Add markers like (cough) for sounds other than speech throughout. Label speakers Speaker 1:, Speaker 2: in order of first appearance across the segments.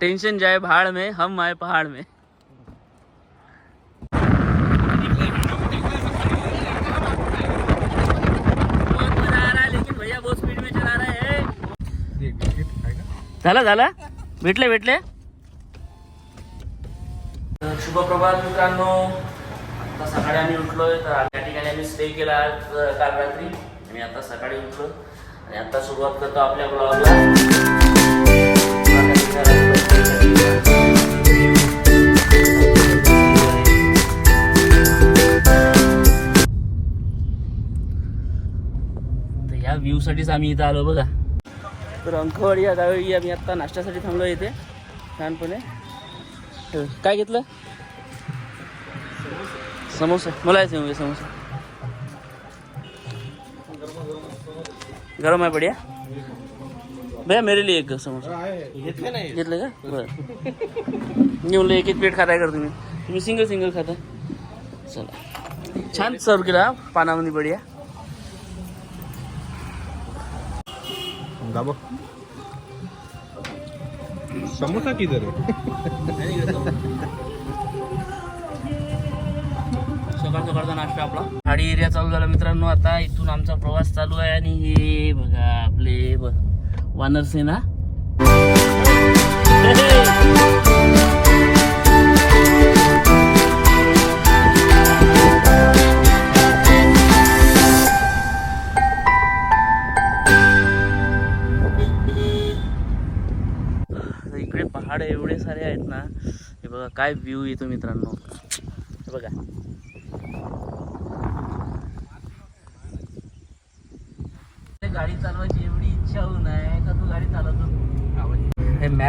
Speaker 1: Tension जाए भाड़ में हम आए पहाड़ में। बहुत मजा लेकिन भैया झाला झाला? भेटले भेटले? शुभप्रभात मित्रांनो. आता सकाळी आम्ही उठलोय तर त्या ठिकाणी आम्ही स्टे केला काल रात्री. आणि आता सकाळी उठलो आणि आता सुरुवात करतो आपल्या ब्लॉगला या व्ह्यूसाठीच आम्ही इथं आलो बघा. तर अंकवाडी या गावी आम्ही आत्ता नाश्त्यासाठी थांबलो इथे छानपणे काय घेतलं? समोसा. मला आहे समोसा समोसा. गरम आहे बढिया. भैया मेरे लिए एक समोसा. घेतलं का? बरं. मी म्हणलं एक एक प्लेट खाताय कर तुम्ही? तुम्ही सिंगल सिंगल खाताय चला. छान सर्व केला पानामध्ये बढिया.
Speaker 2: दाबो. समोसा किधर है
Speaker 1: सकाळ सकाळचा नाश्ता आपला. खाडी एरिया चालू झाला मित्रांनो. आता इथून आमचा प्रवास चालू आहे आणि हे बघा आपले ब- वानरसेना? इकडे पहाड एवढे सारे आहेत ना हे बघा काय व्ह्यू येतो मित्रांनो. हे बघा गाडी चालवायची एवढी इच्छा होऊ नये का तू गाडी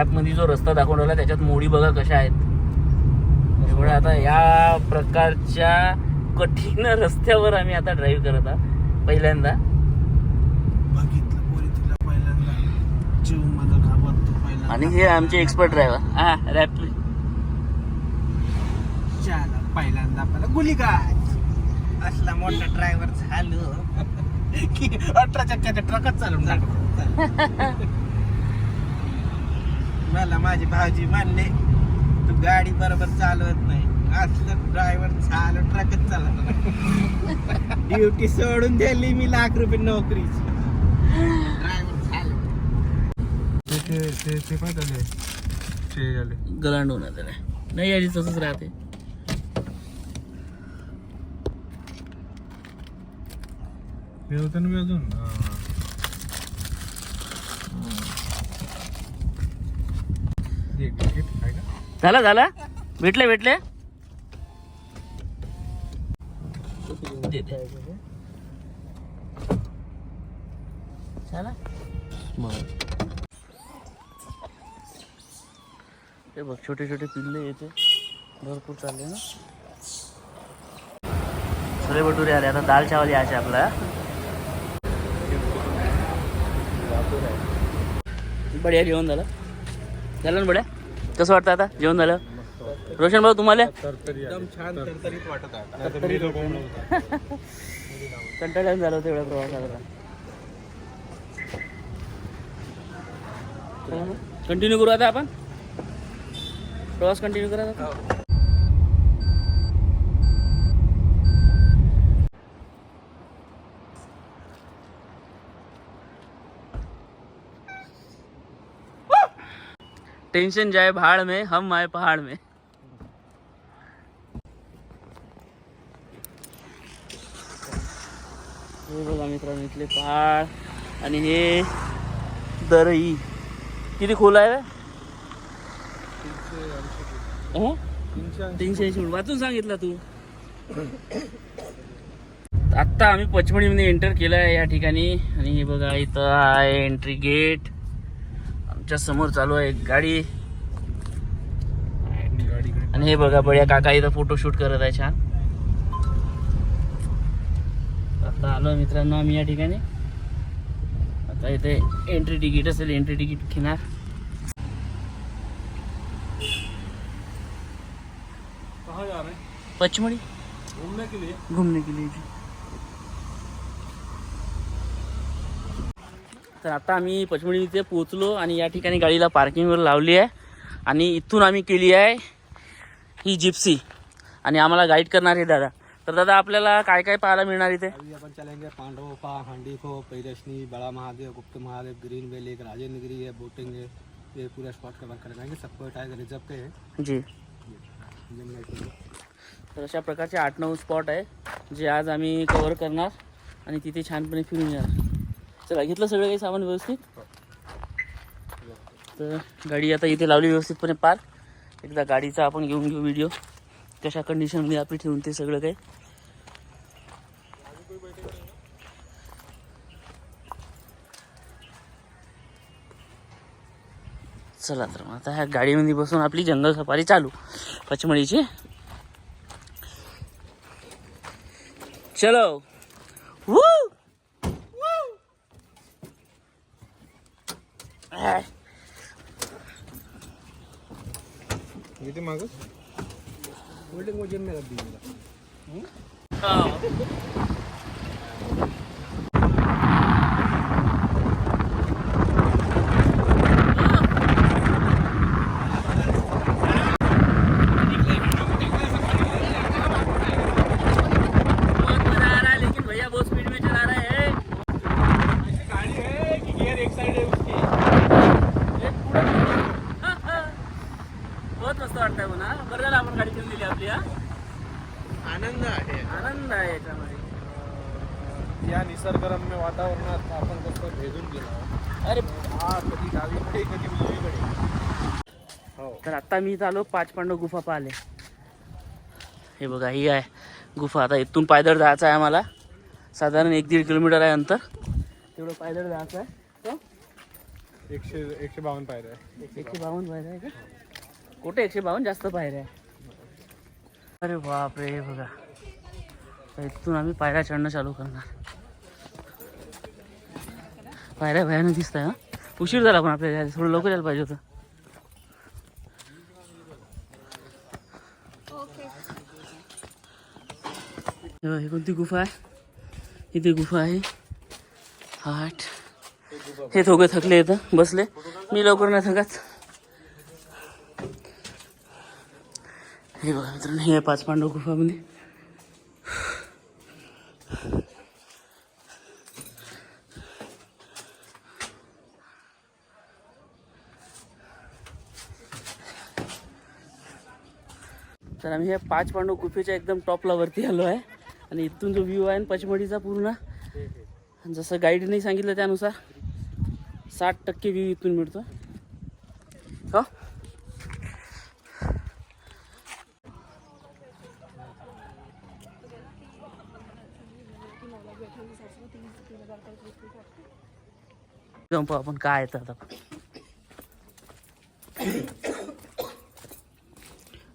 Speaker 1: चालवतो हे मॅपमध्ये जो रस्ता दाखवला त्याच्यात मोडी बघा कशा आहेत. एवढं आता या प्रकारच्या कठीण रस्त्यावर आम्ही आता ड्राईव्ह करत आहोत पहिल्यांदा.
Speaker 2: बघितलं पोरी तुला पहिल्यांदा. जीव माझा घाबरतो पहिल्यांदा.
Speaker 1: आणि हे आमचे एक्सपर्ट ड्रायव्हर हा रॅप
Speaker 2: शाला पहिल्यांदा आपल्याला गुली काय असला मोठा ड्रायव्हर झालो की अठरा चक्क्याच्या ट्रकच चालून टाकतो. (laughs) मला माझे भाऊजी मानले तू गाडी बरोबर चालवत नाही. असलं ड्रायव्हर चालव ट्रकच चालवत ड्युटी सोडून दिली मी लाख रुपये नोकरीची. ड्रायव्हर चालव ते ते पण झाले. ते झाले.
Speaker 1: गलांड होणार त्याला नाही आधी तसंच राहते.
Speaker 2: ते होतं ना मी अजून?
Speaker 1: झाला झाला? भेटले भेटले? झाला? ते बघ छोटे छोटे पिल्ले येते. भरपूर चालले ना? छोले भटुरे आले आता दाल चावल यायचे आपला बढिया जेवण झालं. झालं ना बड्या? कसं वाटतं आता? जेवण झालं? रोशन भाऊ तुम्हाला?
Speaker 2: एकदम छान तरतरीत वाटत आहे
Speaker 1: कंटाळून झालं होतं एवढ्या प्रवासाला कंटिन्यू करू आता आपण? प्रवास कंटिन्यू करा टेंशन जाए भाड़ में हम आए पहाड़ में। हे बघा मित्रांनो इथले पहाड आणि हे दरई. किती खोल आहे? तीनशे ऐंशी वाचून सांगितलं तू. आत्ता आम्ही पचमणीमध्ये एंटर केलं आहे या ठिकाणी. आणि हे बघा इथं आहे एंट्री गेट आमच्यासमोर चालू आहे गाडी. आणि हे बघा बढिया काका इथं फोटोशूट करत आहे छान. आता आलो मित्रांनो आम्ही या ठिकाणी. आता इथे एंट्री तिकीट असेल एंट्री तिकीट घेणार.
Speaker 2: कहाँ जा रहे
Speaker 1: पचमणी
Speaker 2: घूमने के लिए
Speaker 1: घूमने के लिए जी तर आता आम्ही पचमणी इथे पोहोचलो आणि या ठिकाणी गाडीला पार्किंगवर लावली आहे. आणि इथून आम्ही केली आहे ही जिप्सी आणि आम्हाला गाईड करणार आहे दादा. तर दादा आपल्याला काय काय पाहायला मिळणार इथे?
Speaker 2: अभी अपन चलेंगे पांडवों का हांडी को पैरशनी बड़ा महादेव गुप्त महादेव ग्रीन वैली एक राजेंद्र गिरी है बोटिंग है ये पूरा स्पॉट कवर करवाएंगे सबको टाइगर रिजर्व हैं।
Speaker 1: जी. तर अशा प्रकारचे आठ नऊ स्पॉट आहे जे आज आम्ही कवर करणार आणि तिथे छानपणे फिरून येणार. चला घेतलं सगळं काही सामान व्यवस्थित. तर गाडी आता इथे लावली व्यवस्थितपणे पार. एकदा गाडीचा आपण घेऊन घेऊ व्हिडिओ कशा कंडिशनमध्ये आपली ठेवून ते सगळं काही. चला तर मग आता ह्या गाडीमध्ये बसून आपली जंगल सफारी चालू. पचमडीची चलो Woo! Ah.
Speaker 2: इथे मागूस होल्डिंग वजन मेरा दी
Speaker 1: बहुत मजा आ रहा है लेकिन भैया बहुत स्पीड में चला रहे हैं
Speaker 2: गाड़ी है कि गियर एक साइड है उसकी
Speaker 1: बहुत मस्त वाटतंय म्हणा बरं झालं आपण गाडी ठेवून दिली आपली हा
Speaker 2: आनंद आहे
Speaker 1: आनंद आहे याच्यामध्ये
Speaker 2: या निसर्गरम्य वातावरणात आपण कसं भेदून गेलो
Speaker 1: अरे
Speaker 2: हा कधी डावीकडे कधी उजवीकडे हो
Speaker 1: तर आता मी आलो पाच पांडव गुफा पाहिले हे बघा ही आहे गुफा. आता इथून पायदळ जायचं आहे आम्हाला. साधारण एक दीड किलोमीटर आहे अंतर. तेवढं पायदळ जायचं आहे. हो?
Speaker 2: एकशे एकशे बावन्न पायऱ्या आहे.
Speaker 1: एकशे बावन्न पायऱ्या आहे का? कुठे एकशे बावन्न? जास्त पायऱ्या आहे. अरे बापरे बघा. इथून आम्ही पायऱ्या चढणं चालू करणार. पायऱ्या भयानक दिसत आहे हा. उशीर झाला पण आपल्याला थोडं लवकर यायला पाहिजे होतं. हे कोणती गुफा आहे? इथे गुफा आहे. आठ. हे दोघं थकले इथं बसले. मी लवकर नाही थकत. हे बघा मित्रांनो हे पाच पांडव गुफामध्ये. तर आम्ही ह्या पाच पांडव गुफेच्या एकदम टॉपला वरती आलो आहे. आणि इथून जो व्ह्यू आहे ना पचमढीचा पूर्ण. जसं गाईडने सांगितलं त्यानुसार साठ टक्के व्ह्यू इथून मिळतो. हो? आपण काय येतं आता.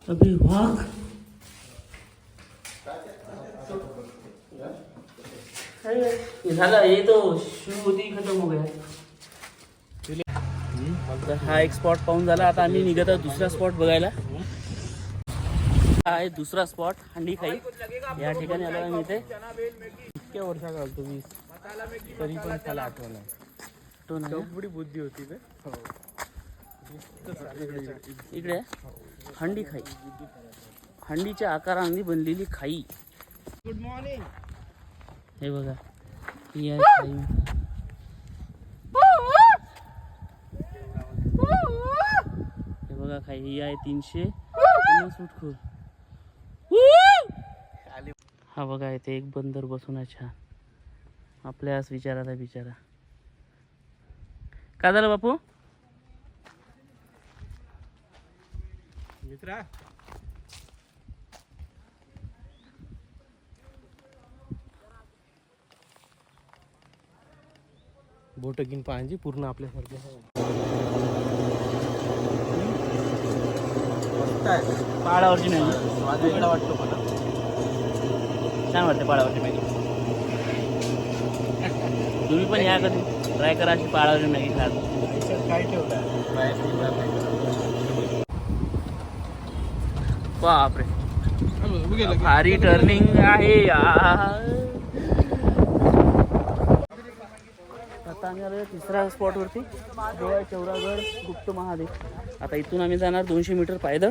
Speaker 1: अबे वाघ ये झाला ये तो शू होती खतम हो गया. हा एक स्पॉट पाहून झाला. आता आम्ही निघत आहोत दुसरा स्पॉट बघायला. हा आहे दुसरा स्पॉट हंडी खाई. या ठिकाणी आलो आम्ही इथे.
Speaker 2: इतक्या वर्षात घालतो मी तरी पण त्याला आठवण आहे. बुद्धी होती ते?
Speaker 1: इकडे हंडी खाई. हंडीच्या आकाराने बनलेली खाई.
Speaker 2: गुड मॉर्निंग
Speaker 1: हे बघा. ही आहे खाई. हे बघा खाई. ही आहे तीनशे पन्नास फूट हा बघा इथे एक बंदर बसून आहे छान. आपल्याच विचाराचा बिचारा. काय झालं बापू?
Speaker 2: मित्रा. बोट घेऊन पाहायची पूर्ण आपल्यासारखे
Speaker 1: मॅगी
Speaker 2: स्वाद वेगळा वाटतो मला.
Speaker 1: छान वाटते पहाडावरची मॅगी. तुम्ही पण या कधी? ट्राय करा अशी पहाडावरची मॅगी खात
Speaker 2: याच्यात काय ठेवलं
Speaker 1: बापरे. भारी टर्निंग आहे आता आम्ही आलो तिसऱ्या स्पॉटवरती आहे चौरागड गुप्त महादेव. आता इथून आम्ही जाणार दोनशे मीटर पायदळ.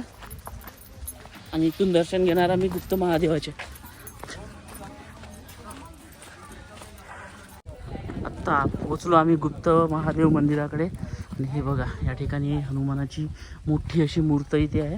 Speaker 1: आणि इथून दर्शन घेणार आम्ही गुप्त महादेवाचे. आत्ता पोचलो आम्ही गुप्त महादेव मंदिराकडे. आणि हे बघा या ठिकाणी हनुमानाची मोठी अशी मूर्त इथे आहे.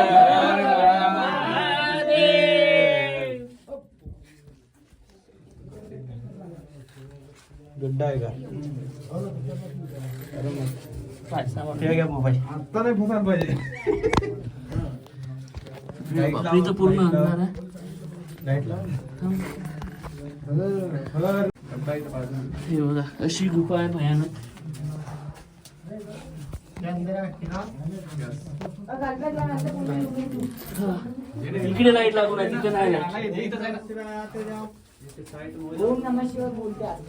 Speaker 2: घ्या मोबाईल
Speaker 3: आता नाही पाहिजे.
Speaker 1: पूर्ण आहे
Speaker 2: लाइट लाव.
Speaker 1: हे बघा अशी गुफा आहे भयानक. इकडे लाइट लागू नाही तिथे नाही
Speaker 3: ओम नमः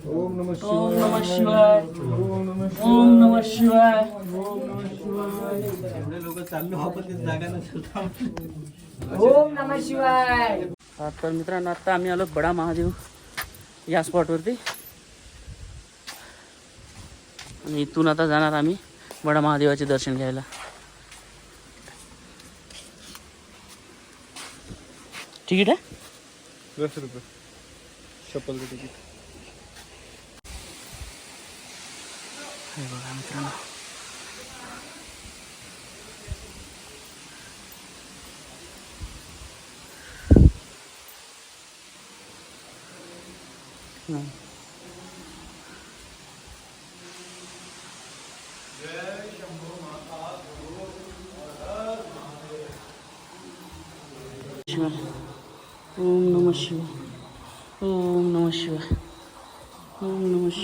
Speaker 1: ओम नमः शिवाय.
Speaker 3: ओम नमः
Speaker 1: ओम नमः शिवाय.
Speaker 2: एवढे लोक चाललो आपण ते जागा नसतो
Speaker 3: ओम नमः शिवाय.
Speaker 1: तर मित्रांनो आता आम्ही आलो बडा महादेव या स्पॉटवरती आणि इथून आता जाणार आम्ही बडा महादेवाचे दर्शन घ्यायला. तिकीट आहे?
Speaker 3: दस रुपये. चप्पल तिकीट
Speaker 1: हे बघा मित्रांनो हं. शिवाय ओम नमः शिवाय ओम नमः शिवाय ओम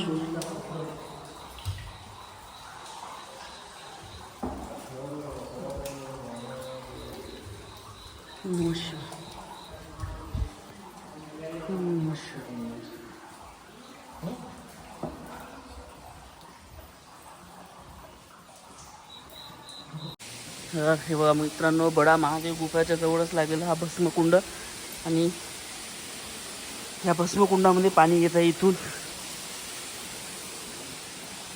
Speaker 1: नमः शिवाय तर हे बघा मित्रांनो बडा महादेव गुफाच्या जवळच लागलेला हा भस्मकुंड. आणि या भस्मकुंडामध्ये पाणी येत आहे इथून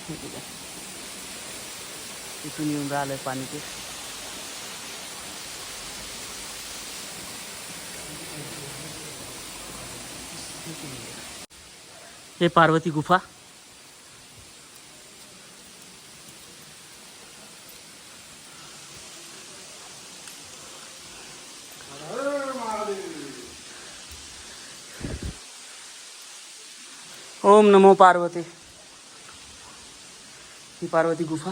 Speaker 1: हे बघा. इथून येऊन राहिलंय पाणी ते. हे पार्वती गुफा. ओम नमो पार्वती. ही पार्वती गुफा.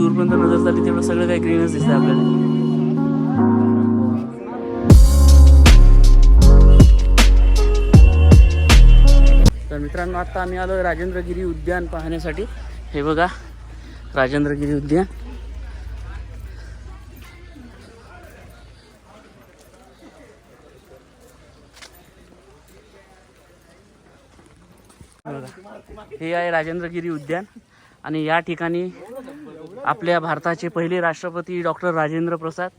Speaker 1: दूरपर्यंत नजर झाली तेवढं सगळं काही ग्रीनच दिसतं आपल्याला. तर मित्रांनो आता आम्ही आलो राजेंद्रगिरी उद्यान पाहण्यासाठी. हे बघा राजेंद्रगिरी उद्यान. हे आहे राजेंद्रगिरी उद्यान. आणि या ठिकाणी आपल्या भारताचे पहिले राष्ट्रपती डॉक्टर राजेंद्र प्रसाद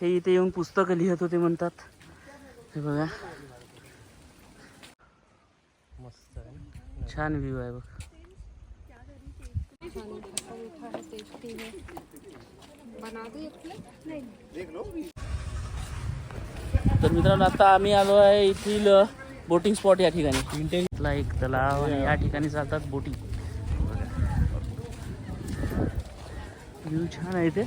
Speaker 1: हे इथे येऊन पुस्तकं लिहित होते म्हणतात. हे बघा. छान व्ह्यू आहे बघ. तर मित्रांनो आता आम्ही आलो आहे येथील बोटिंग स्पॉट या ठिकाणी. एक तलाव आणि या ठिकाणी चालतात बोटिंग व्ह्यू छान आहे इथे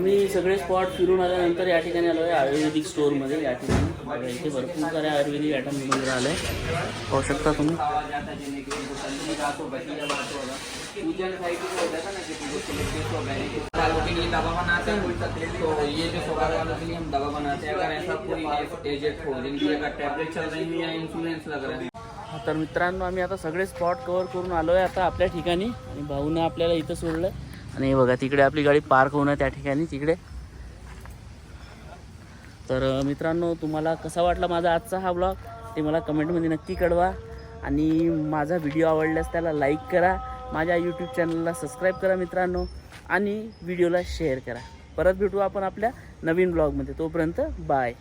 Speaker 1: आम्ही सगळे स्पॉट फिरून आल्यानंतर या ठिकाणी आलो आहे आयुर्वेदिक स्टोअरमध्ये या ठिकाणी. इथे भरपूर सारे आयुर्वेदिक आयटम वगैरे आहे पाहू शकता तुम्ही.
Speaker 4: ये जो वालों के लिए हम दवा बनाते हैं अगर ऐसा कोई हो जिनकी अगर टैबलेट चल रही है लग रहा है
Speaker 1: तर मित्रांनो आम्ही आता सगळे स्पॉट कवर करून आलो आहे आता आपल्या ठिकाणी आणि भाऊनं आपल्याला इथं सोडलं आणि बघा तिकडे आपली गाडी पार्क होणं त्या ठिकाणी तिकडे. तर मित्रांनो तुम्हाला कसा वाटला माझा आजचा हा ब्लॉग ते मला कमेंटमध्ये नक्की कळवा. आणि माझा व्हिडिओ आवडल्यास त्याला लाईक करा. माझ्या यूट्यूब चॅनलला सबस्क्राईब करा मित्रांनो. आणि व्हिडिओला शेअर करा. परत भेटू आपण आपल्या नवीन ब्लॉगमध्ये तोपर्यंत बाय